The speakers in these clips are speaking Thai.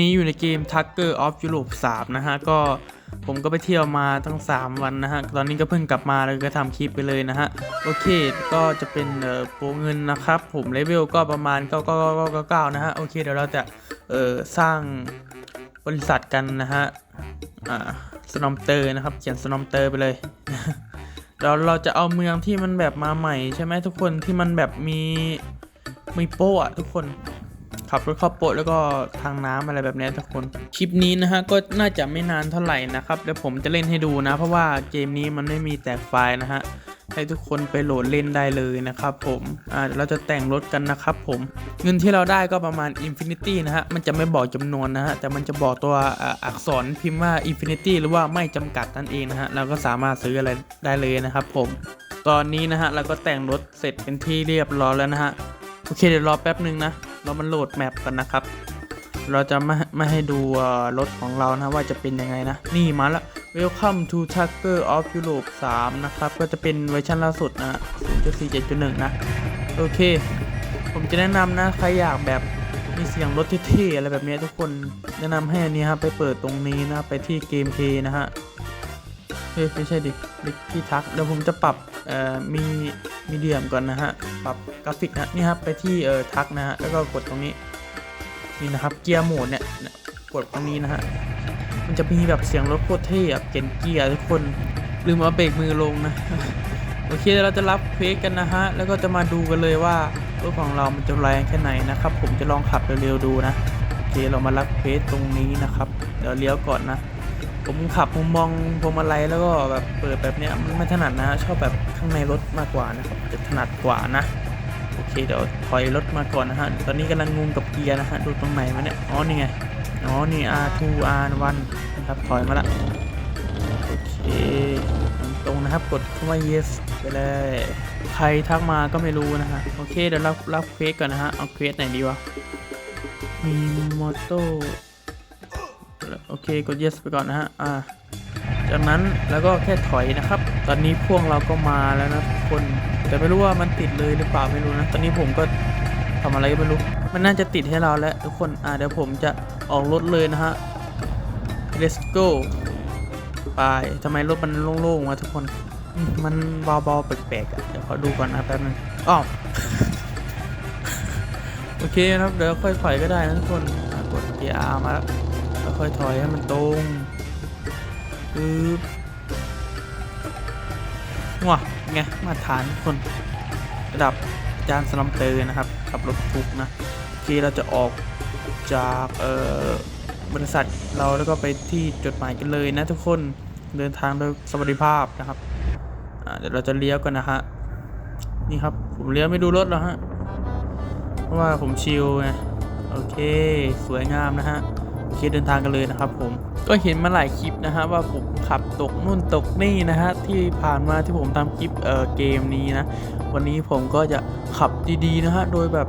นี้อยู่ในเกม Tucker of Europe 3 นะฮะ ก็ผมก็ไปเที่ยวมาตั้ง 3 วันนะฮะ ตอนนี้ก็เพิ่งกลับมาเลยก็ทำคลิปไปเลยนะฮะ โอเค ก็จะเป็นเออโปรเงินนะครับ ผมเลเวลก็ประมาณ999นะฮะ โอเค เดี๋ยวเราจะเออสร้างบริษัทกันนะฮะ อ่าสนอมเตอร์นะครับ เขียนสนอมเตอร์ไปเลยเราเราจะเอาเมืองที่มันแบบมาใหม่ใช่ไหมทุกคนที่มันแบบมีมีโป้อะทุกคน ขับรถเข้าโปะแล้วก็ทางน้ำอะไรแบบนี้ทุกคน คลิปนี้นะฮะก็น่าจะไม่นานเท่าไหร่นะครับเดี๋ยวผมจะเล่นให้ดูนะ เพราะว่าเกมนี้มันไม่มีแตกไฟล์นะฮะให้ทุกคนไปโหลดเล่นได้เลยนะครับผมอ่าเดี๋ยวเราจะแต่งรถกันนะครับผม เงินที่เราได้ก็ประมาณ Infinity นะฮะ มันจะไม่บอกจำนวนนะฮะ แต่มันจะบอกตัวอ,อักษรพิมพ์ว่า Infinity หรือว่าไม่จำกัดนั่นเองนะฮะ เราก็สามารถซื้ออะไรได้เลยนะครับผม ตอนนี้นะฮะเราก็แต่งรถเสร็จเป็นที่เรียบร้อยแล้วนะฮะ โอเคเดี๋ยวรอแป๊บหนึ่งนะ เรามันโหลดแมปกันนะครับ เราจะไม่ไม่ให้ดูรถของเรานะว่าจะเป็นยังไงนะ นี่มาละ Welcome to Tucker of Europe 3 นะครับ ก็จะเป็นเวอร์ชันล่าสุดนะ 0.47.1นะ โอเค ผมจะแนะนำนะ ใครอยากแบบมีเสียงรถเท่ๆอะไรแบบนี้ทุกคนแนะนำให้อันนี้ครับไปเปิดตรงนี้นะ ไปที่เกมเพย์นะฮะ เฮ้ยไม่ใช่ดิที่ทัก เดี๋ยวผมจะปรับเอ่อมีมีเดียมก่อนนะฮะ ปรับกราฟิกนะนี่ครับไปที่เอ่อทักนะฮะ แล้วก็กดตรงนี้ นี่นะครับเกียร์โหมดเนี่ยกดตรงนี้นะฮะ มันจะมีแบบเสียงรถโคตรเท่อะเกนเกียร์ทุกคน ลืมเอาเบรกมือลงนะ โอเคเดี๋ยวเราจะรับเควสกันนะฮะ แล้วก็จะมาดูกันเลยว่ารถของเรามันจะแรงแค่ไหนนะครับ ผมจะลองขับเร็วๆดูนะ โอเคเรามารับเควสตรงนี้นะครับ เดี๋ยวเลี้ยวก่อนนะ ผมขับมุมมองพวงมาลัยแล้วก็แบบเปิดแบบเนี้ยมันไม่ถนัดนะ ชอบแบบข้างในรถมากกว่านะครับจะถนัดกว่านะโอเคเดี๋ยวถอยรถมาก่อนนะฮะตอนนี้กำลังงงกับเกียร์นะฮะดูตรงไหนมาเนี่ยอ๋อนี่ไงอ๋อนี่ R2 R1 นะครับถอยมาละโอเคตรงนะครับกดคำว่า yes ไปเลยใครทักมาก็ไม่รู้นะฮะโอเคเดี๋ยวรับรับเควสก่อนนะฮะเอาเควสไหนดีวะมีมอโต้โอ เคกด yes ไปก่อนนะฮะอ่าจากนั้นแล้วก็แค่ถอยนะครับ ตอนนี้พ่วงเราก็มาแล้วนะทุกคนแต่ไม่รู้ว่ามันติดเลยหรือเปล่าไม่รู้นะ ตอนนี้ผมก็ทำอะไรก็ไม่รู้ มันน่าจะติดให้เราแล้วทุกคนอ่าเดี๋ยวผมจะออกรถเลยนะฮะ let's go ไปทำไมรถมันโล่งๆวะทุกคน มันเบาๆแปลกๆอะเดี๋ยวขอดูก่อนนะแป๊บนึงอ้าวโอเคครับเดี๋ยวค่อยถอยก็ได้นะทุกคนกดเกียร์ R มาแล้ว แล้วค่อยถอยให้มันตรงปึ๊บว้าไงมาตรฐานคนระดับจานสลัมเตอร์นะครับขับรถทุกนะโอเคเราจะออกจากเอ่อบริษัทเราแล้วก็ไปที่จุดหมายกันเลยนะทุกคนเดินทางโดยสวัสดิภาพนะครับเดี๋ยวเราจะเลี้ยวกันนะฮะนี่ครับผมเลี้ยวไม่ดูรถแล้วฮะเพราะว่าผมชิลไงโอเค สวยงามนะฮะ เคเดินทางกันเลยนะครับผมก็เห็นมาหลายคลิปนะฮะว่าผมขับตกนู่นตกนี่นะฮะที่ผ่านมาที่ผมทำคลิปเอ่อเกมนี้นะ วันนี้ผมก็จะขับดีๆนะฮะโดยแบบ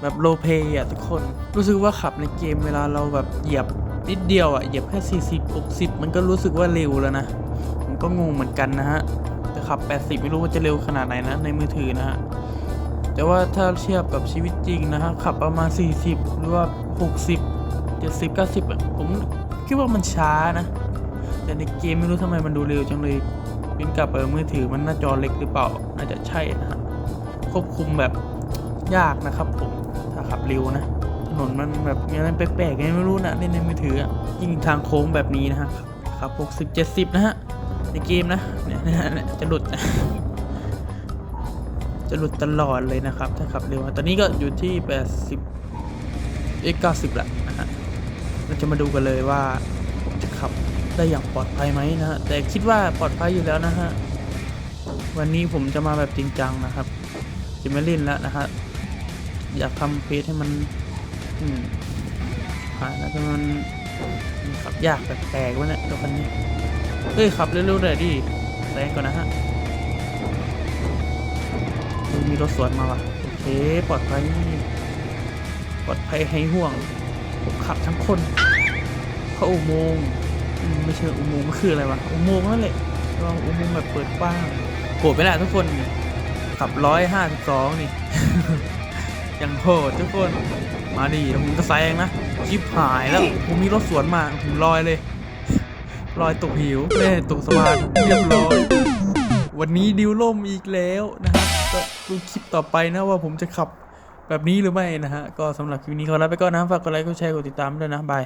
แบบโลเพย์อะทุกคนรู้สึกว่าขับในเกมเวลาเราแบบเหยียบนิดเดียวอะเหยียบแค่ 40 60 มันก็รู้สึกว่าเร็วแล้วนะผมก็งงเหมือนกันนะฮะแต่ขับ 80 ไม่รู้ว่าจะเร็วขนาดไหนนะในมือถือนะฮะแต่ว่าถ้าเทียบกับชีวิตจริงนะฮะขับประมาณ 40 หรือว่า 60 70 90อะผมคิดว่ามันช้านะ แต่ในเกมไม่รู้ทำไมมันดูเร็วจังเลยเป็นกับเออมือถือมันหน้าจอเล็กหรือเปล่า น่าจะใช่นะฮะควบคุมแบบยากนะครับผมถ้าขับเร็วนะถนนมันแบบมีอะไรแปลกๆไงไม่รู้นะเล่นในมือถือยิ่งทางโค้งแบบนี้นะฮะขับ60 70นะฮะในเกมนะเนี่ยจะหลุดนะจะหลุดตลอดเลยนะครับ ถ้าขับเร็ว ตอนนี้ก็อยู่ที่ 80เอ้ย90ละ เราจะมาดูกันเลยว่าผมจะขับได้อย่างปลอดภัยไหมนะฮะแต่คิดว่าปลอดภัยอยู่แล้วนะฮะวันนี้ผมจะมาแบบจริงจังนะครับ จะไม่เล่นแล้วนะฮะอยากทำเพจให้มันอืมผ่านแล้วมันขับยากแปลกๆวะเนี่ยตัวคันนี้เฮ้ยขับเร็วๆหน่อยดิแรงก่อนนะฮะมีรถสวนมาว่ะโอเคปลอดภัยปลอดภัยให้ห่วง ผมขับทั้งคนเข้าอุโมงค์ไม่ใช่อุโมงค์มันคืออะไรวะอุโมงค์นั่นแหละลองอุโมงค์แบบเปิดกว้างโหดไปแหละทุกคนขับร้อยห้าสิบสองนี่ยังโหดทุกคนมาดิแล้วผมก็แซงนะชิบหายแล้วผมมีรถสวนมาผมลอยเลยลอยตกหิวเล่ตกสะพานเรียบร้อยวันนี้ดิวล่มอีกแล้วนะฮะก็ดูคลิปต่อไปนะว่าผมจะขับ แบบนี้หรือไม่นะฮะ ก็สำหรับคลิปนี้ขอลาไปก่อนนะฝากกดไลค์กดแชร์กดติดตามด้วยนะบาย